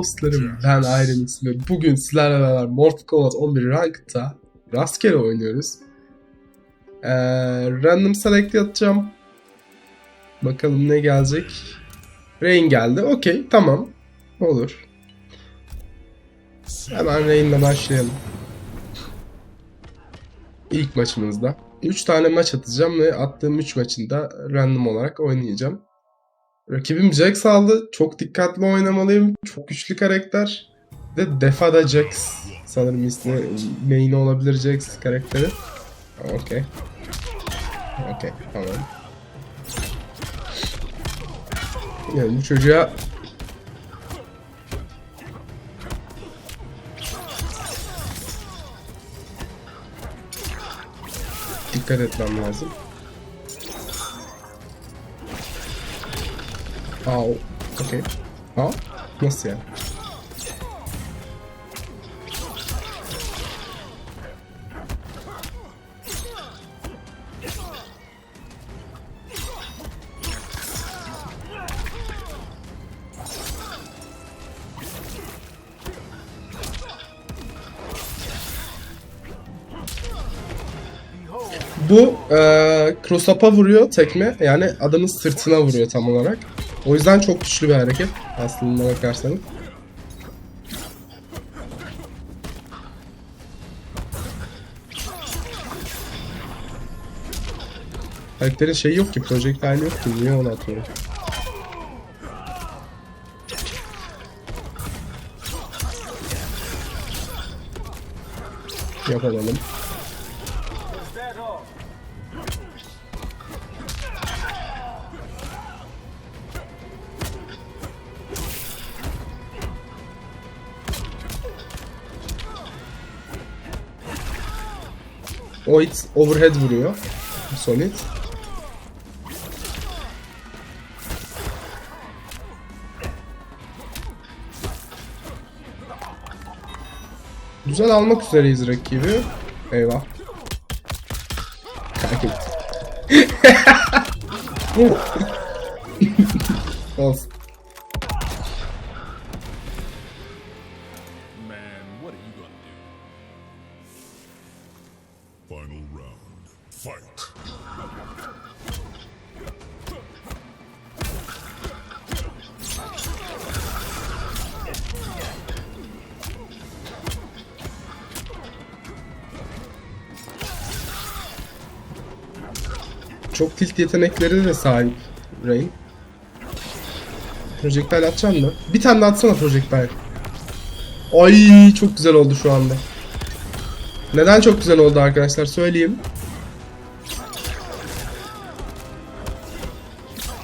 dostlarım ben Ironix ve bugün sizlerle beraber Mortal Kombat 11 Ranked'da rastgele oynuyoruz. Ee, random select atacağım. Bakalım ne gelecek. Rain geldi. Okey tamam. Olur. Hemen Rain'le başlayalım. İlk maçımızda. 3 tane maç atacağım ve attığım 3 maçında random olarak oynayacağım. Rakibim Jax aldı. Çok dikkatli oynamalıyım. Çok güçlü karakter. De Defada Jax. Sanırım ismi main olabilir Jax karakteri. Okey. Okey tamam. Yani bu çocuğa dikkat etmem lazım. Aa, okey. Aa, nasıl yani? Bu eee cross-up'a vuruyor tekme. Yani adamın sırtına vuruyor tam olarak. O yüzden çok güçlü bir hareket aslında bakarsanız. Karakterin şeyi yok ki, projectile yok ki. Niye onu atıyorum? Yapalım. O hit overhead vuruyor. Solid. Güzel almak üzereyiz rakibi. Eyvah. Kaybettik. Olsun. Çok tilt yetenekleri de sahip Rain. Projectile atacaksın mı? Bir tane daha atsana projectile. Ay çok güzel oldu şu anda. Neden çok güzel oldu arkadaşlar söyleyeyim.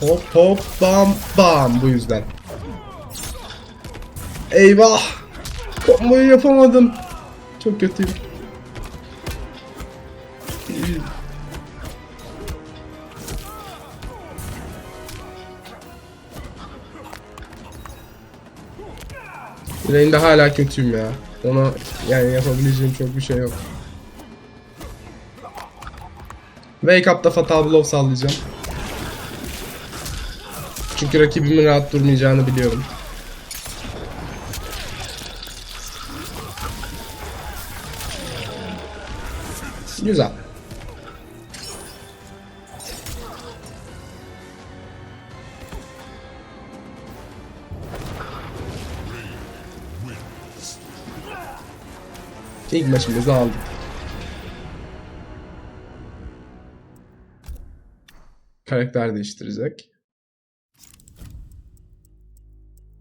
Hop hop bam bam bu yüzden. Eyvah! Komboyu yapamadım. Çok kötüyüm. Rain'de hala kötüyüm ya. Ona yani yapabileceğim çok bir şey yok. Wake up'ta Fatal Blow sallayacağım. Çünkü rakibimin rahat durmayacağını biliyorum. Güzel. İlk maçımızı aldık. Karakter değiştirecek.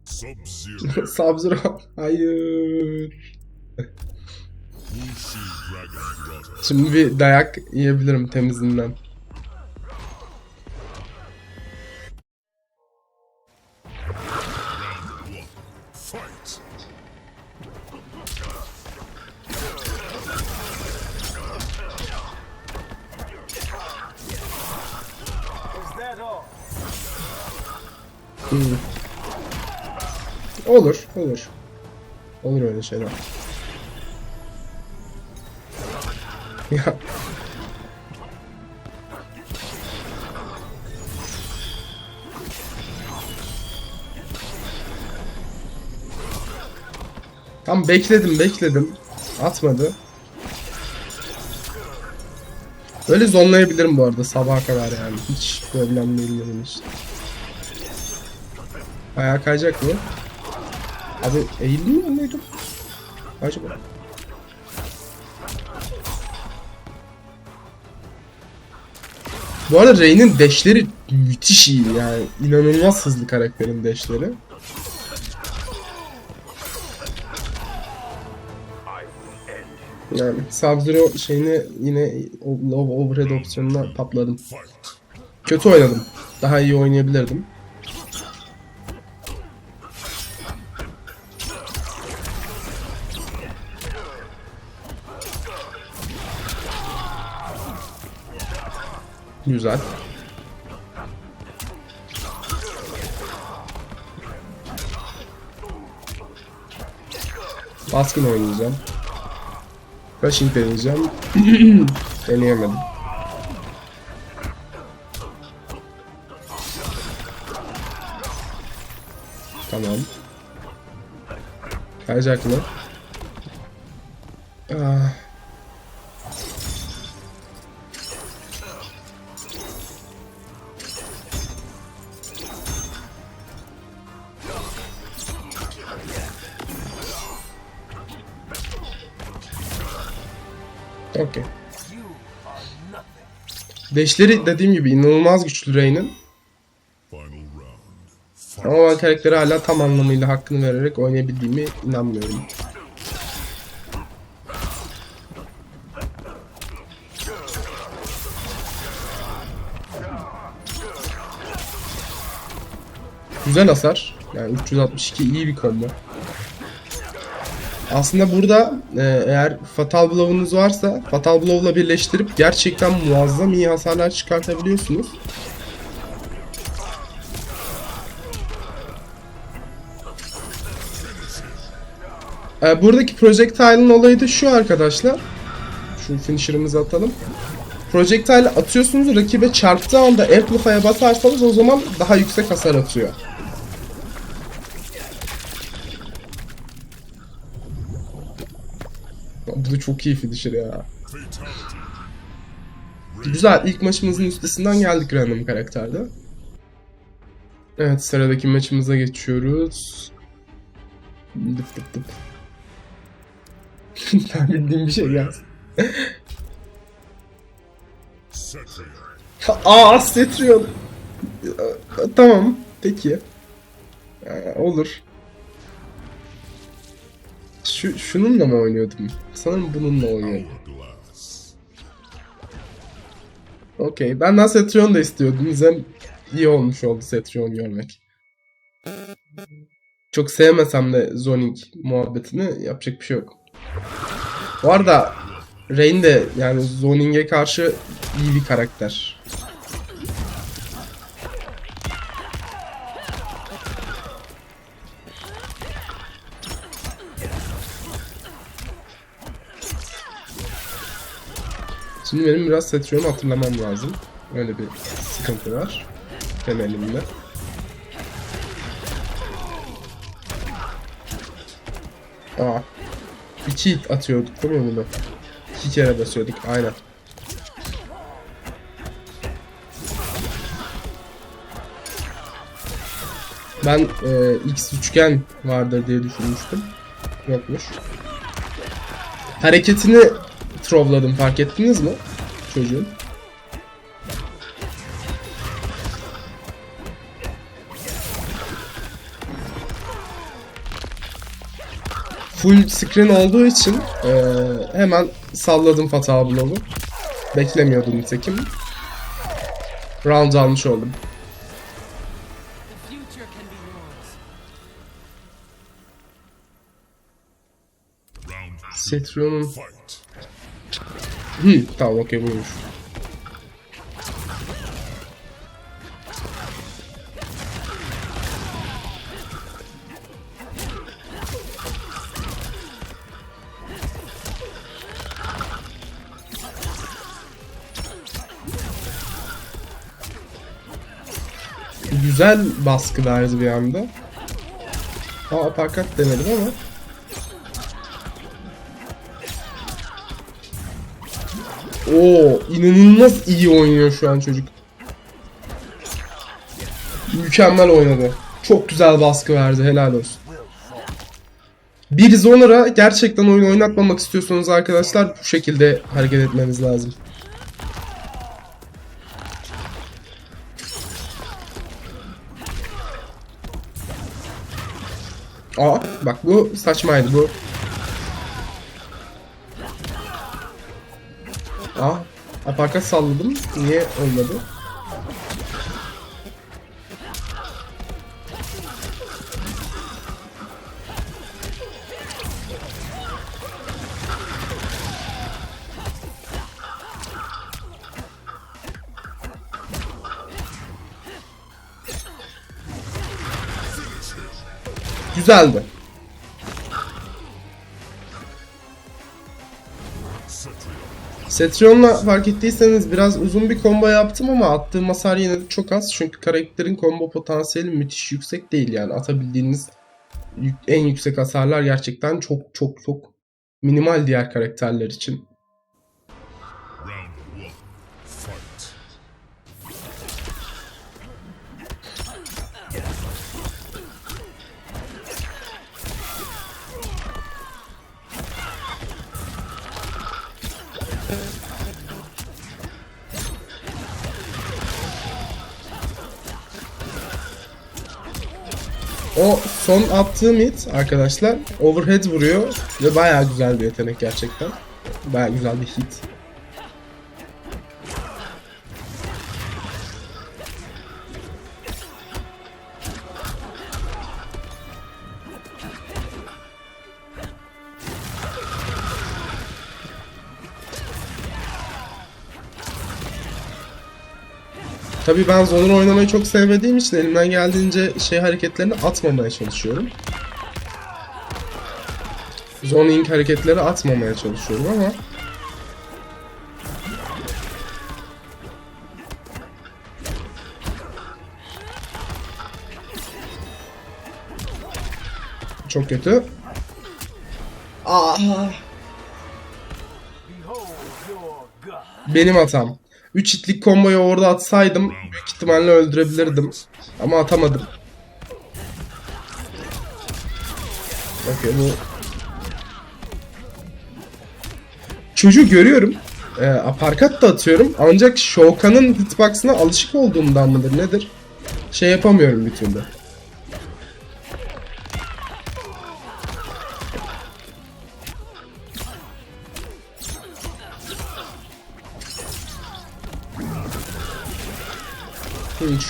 Sub-Zero. Sub-Zero. Hayır. Şimdi bir dayak yiyebilirim temizinden. Olur, olur. Olur öyle şeyler. Ya. Tam bekledim bekledim. Atmadı. Böyle zonlayabilirim bu arada sabaha kadar yani. Hiç problem değil benim için. Ayağa kayacak mı? Abi eğilmiyor muydum? Acaba? Bu arada Rey'nin deşleri müthiş iyi yani. inanılmaz hızlı karakterin deşleri. Yani Sub-Zero şeyini yine Love Overhead opsiyonuna patladım. Kötü oynadım. Daha iyi oynayabilirdim. Güzel. Baskın oynayacağım. Rushing deneyeceğim. Deneyemedim. Tamam. Kayacak mı? Ah. Okey. Deşleri dediğim gibi inanılmaz güçlü Rey'nin. Ama ben karakteri hala tam anlamıyla hakkını vererek oynayabildiğimi inanmıyorum. Güzel hasar. Yani 362 iyi bir combo. Aslında burada e, eğer Fatal Blow'unuz varsa Fatal Blow'la birleştirip gerçekten muazzam iyi hasarlar çıkartabiliyorsunuz. Ee, buradaki projectile'ın olayı da şu arkadaşlar. Şu finisher'ımızı atalım. Projectile atıyorsunuz rakibe çarptığı anda Amplify'a basarsanız o zaman daha yüksek hasar atıyor. Bu da çok iyi finisher ya. Güzel. ilk maçımızın üstesinden geldik random karakterde. Evet sıradaki maçımıza geçiyoruz. Dıp dıp dıp. ben bildiğim bir şey. Cetrion. Aa Cetrion. Tamam. Peki. Ee, olur. Şu, şununla mı oynuyordum? Sanırım bununla oynuyordum. Okey. Benden Cetrion da istiyordum. Hem iyi olmuş oldu Cetrion görmek. Çok sevmesem de Zoning muhabbetini yapacak bir şey yok. Bu arada Rain de yani Zoning'e karşı iyi bir karakter. Şimdi benim biraz Cetrion'u hatırlamam lazım. Öyle bir sıkıntı var. Temelimde. Aa. İki hit atıyorduk değil mi bunu? İki kere basıyorduk aynen. Ben e, X üçgen vardır diye düşünmüştüm. Yokmuş. Hareketini trovladım fark ettiniz mi? Çocuğun. Full screen olduğu için eee, hemen salladım Fatal Blow'u. Beklemiyordum nitekim. Round almış oldum. Cetrion'un... Hı, tamam okey buymuş. Güzel baskı verdi bir anda. Aa aparkat denedim ama Oo, inanılmaz iyi oynuyor şu an çocuk. Mükemmel oynadı. Çok güzel baskı verdi. Helal olsun. Bir Zoner'a gerçekten oyun oynatmamak istiyorsanız arkadaşlar bu şekilde hareket etmeniz lazım. Aa bak bu saçmaydı bu. Aa aparkat salladım. Niye olmadı? Güzeldi. Cetrion'la fark ettiyseniz biraz uzun bir combo yaptım ama attığım hasar yine de çok az. Çünkü karakterin combo potansiyeli müthiş yüksek değil yani. Atabildiğiniz en yüksek hasarlar gerçekten çok çok çok minimal diğer karakterler için. O son attığım hit arkadaşlar overhead vuruyor ve bayağı güzel bir yetenek gerçekten. Bayağı güzel bir hit. Tabii ben Zonor oynamayı çok sevmediğim için elimden geldiğince şey hareketlerini atmamaya çalışıyorum. Zoning hareketleri atmamaya çalışıyorum ama Çok kötü. Aa. Benim hatam. 3 hitlik komboyu orada atsaydım büyük ihtimalle öldürebilirdim. Ama atamadım. Okey bu... Çocuğu görüyorum. Ee, aparkat da atıyorum. Ancak Shoukan'ın hitbox'ına alışık olduğumdan mıdır nedir? Şey yapamıyorum bir türlü.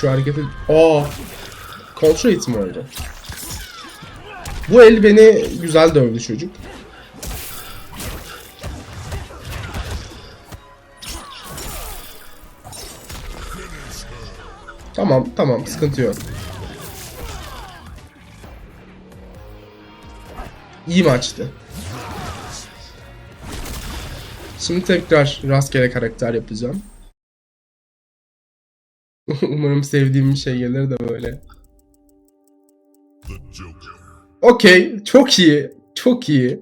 Şu hareketi... Aa! Contra hit mi oldu? Bu el beni güzel dövdü çocuk. Tamam tamam sıkıntı yok. İyi maçtı. Şimdi tekrar rastgele karakter yapacağım. Umarım sevdiğim bir şey gelir de böyle. Okey, çok iyi. Çok iyi.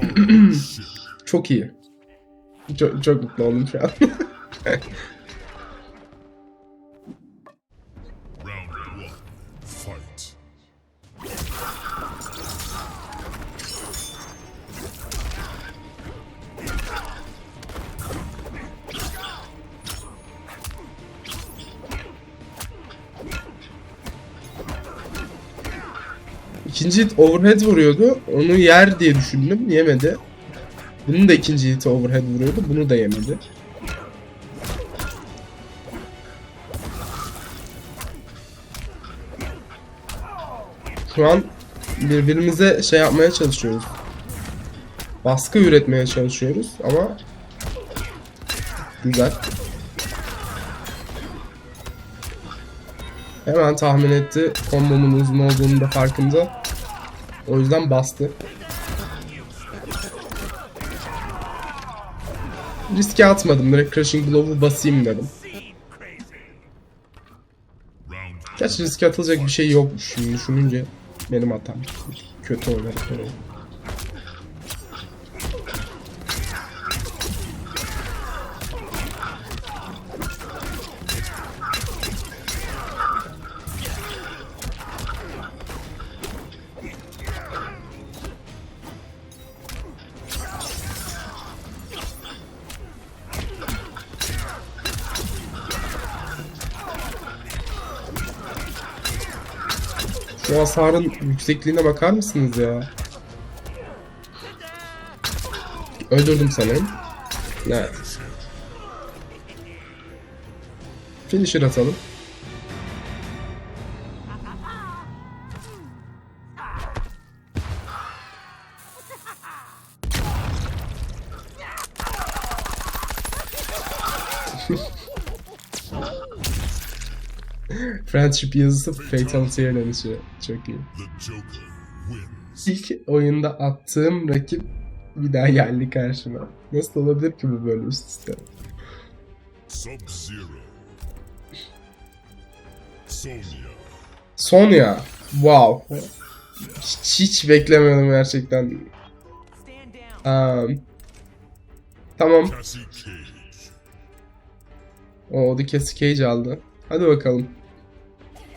Çok iyi. Çok, çok mutlu oldum şu an. ikinci hit overhead vuruyordu. Onu yer diye düşündüm. Yemedi. Bunun da ikinci hit overhead vuruyordu. Bunu da yemedi. Şu an birbirimize şey yapmaya çalışıyoruz. Baskı üretmeye çalışıyoruz ama güzel. Hemen tahmin etti. Kombomun uzun olduğunu da farkında. O yüzden bastı. Riske atmadım. Direkt Crushing Blow'u basayım dedim. Gerçi riske atılacak bir şey yokmuş şimdi düşününce. Benim hatam. Kötü oynadık Şu hasarın yüksekliğine bakar mısınız ya? Öldürdüm sanırım. Evet. Finisher atalım. Friendship yazısı Fatality'ye dönüşüyor. Çok iyi. İlk oyunda attığım rakip bir daha geldi karşıma. Nasıl olabilir ki bu böyle üst üste? Sonya. Wow. Hiç, hiç beklemiyordum gerçekten. Um, tamam. Cassie Cage. O Odikesi Cage aldı. Hadi bakalım.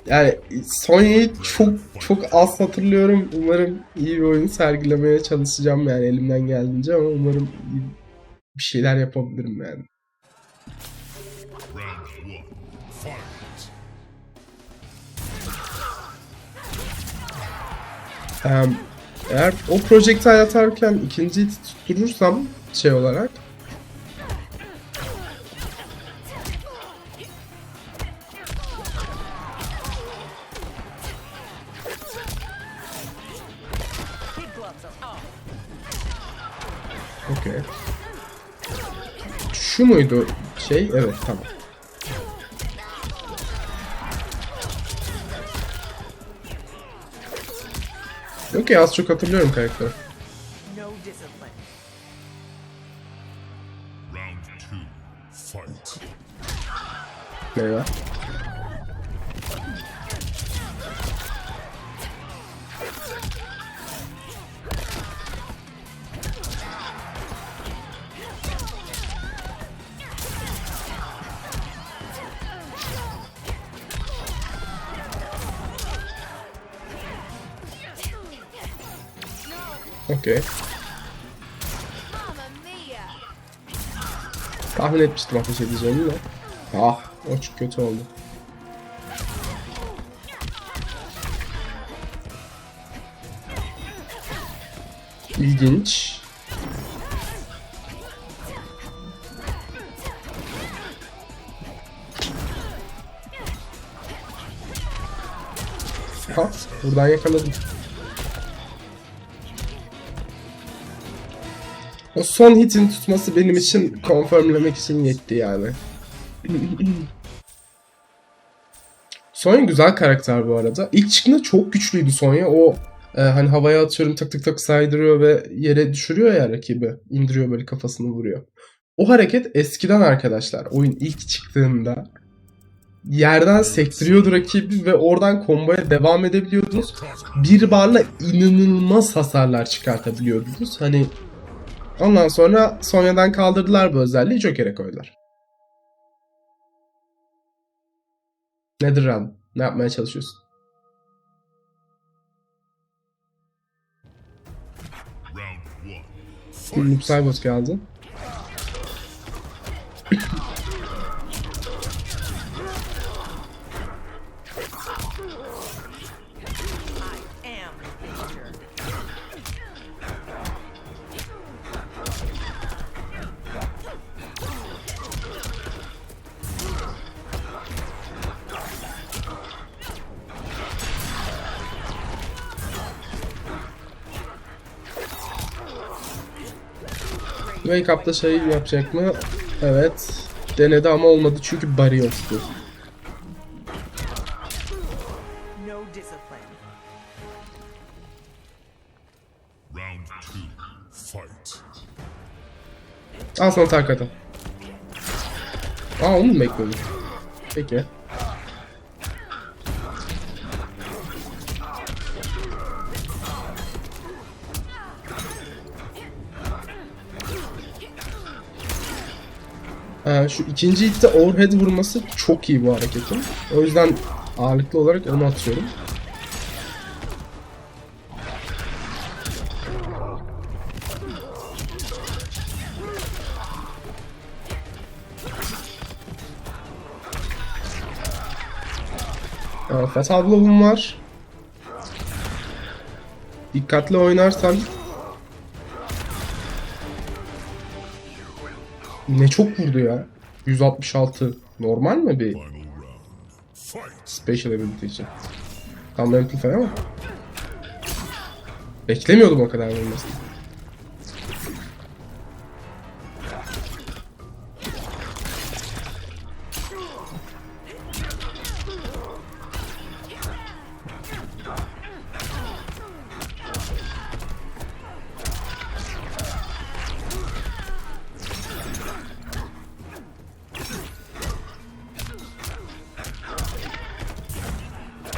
Yani Sonya'yı çok çok az hatırlıyorum. Umarım iyi bir oyun sergilemeye çalışacağım yani elimden geldiğince ama umarım bir şeyler yapabilirim yani. Em, eğer o projektile atarken ikinciyi tutturursam şey olarak Şu muydu şey? Evet tamam. Okey az çok hatırlıyorum karakteri. Okey. Tahmin etmiştim ateş edeceğini de. Ah, o çok kötü oldu. İlginç. Ha, buradan yakaladım. O son hitin tutması benim için konfirmlemek için yetti yani. Sonya güzel karakter bu arada. İlk çıktığında çok güçlüydü Sonya. O e, hani havaya atıyorum tak tak tak saydırıyor ve yere düşürüyor ya rakibi. indiriyor böyle kafasını vuruyor. O hareket eskiden arkadaşlar oyun ilk çıktığında yerden sektiriyordu rakibi ve oradan komboya devam edebiliyordunuz. Bir barla inanılmaz hasarlar çıkartabiliyordunuz. Hani Ondan sonra Sonya'dan kaldırdılar bu özelliği Joker'e koydular. Nedir Ram? Ne yapmaya çalışıyorsun? Noob. Saibot geldi. Wake Up'ta şey yapacak mı? Evet. Denedi ama olmadı çünkü bari yoktu. Al sana takata. Aa onu mu bekliyordun? Peki. Ee, şu ikinci hitte overhead vurması çok iyi bu hareketin. O yüzden ağırlıklı olarak onu atıyorum. Ee, Fatal Blow'um var. Dikkatli oynarsan Ne çok vurdu ya. 166. Normal mi bir special ability için? Tam amplify ama. Beklemiyordum o kadar vurmasını.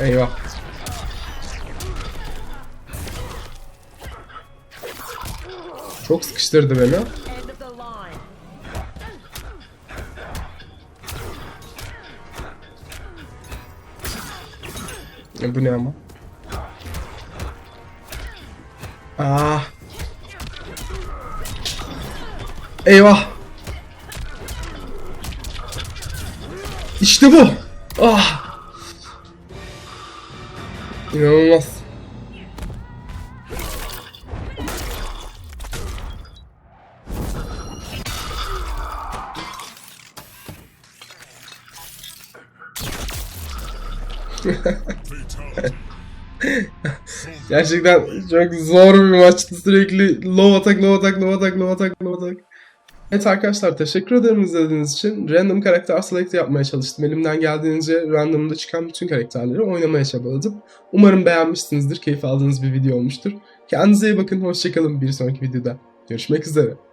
Eyvah. Çok sıkıştırdı beni. E, bu ne ama? Ah. Eyvah. İşte bu. Ah. İnanılmaz. Gerçekten çok zor bir maçtı. Sürekli low attack, low attack, low attack, low attack, low attack. Evet arkadaşlar teşekkür ederim izlediğiniz için. Random karakter select yapmaya çalıştım. Elimden geldiğince randomda çıkan bütün karakterleri oynamaya çabaladım. Umarım beğenmişsinizdir, keyif aldığınız bir video olmuştur. Kendinize iyi bakın, hoşçakalın. Bir sonraki videoda görüşmek üzere.